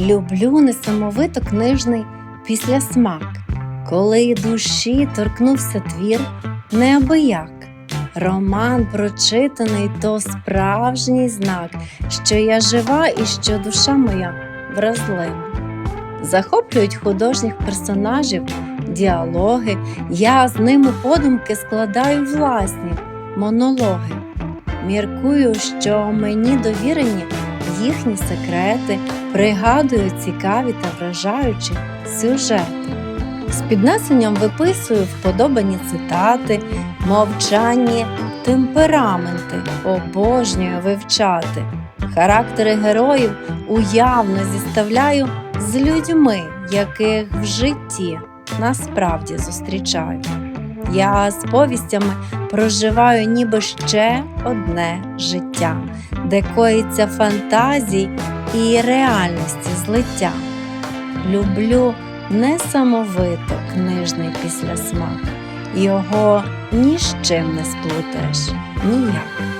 Люблю несамовито книжний післясмак, коли душі торкнувся твір неабияк. Роман прочитаний то справжній знак, що я жива і що душа моя вразлива. Захоплюють художніх персонажів, діалоги, я з ними подумки складаю власні монологи. Міркую, що мені довірені їхні секрети, пригадую цікаві та вражаючі сюжети. З піднесенням виписую вподобані цитати, мовчанні темпераменти, обожнюю вивчати. Характери героїв уявно зіставляю з людьми, яких в житті насправді зустрічаю. Я з повістями проживаю ніби ще одне життя, де коїться фантазій і реальності злиття. Люблю несамовито книжний післясмак, його ні з чим не сплутаєш ніяк.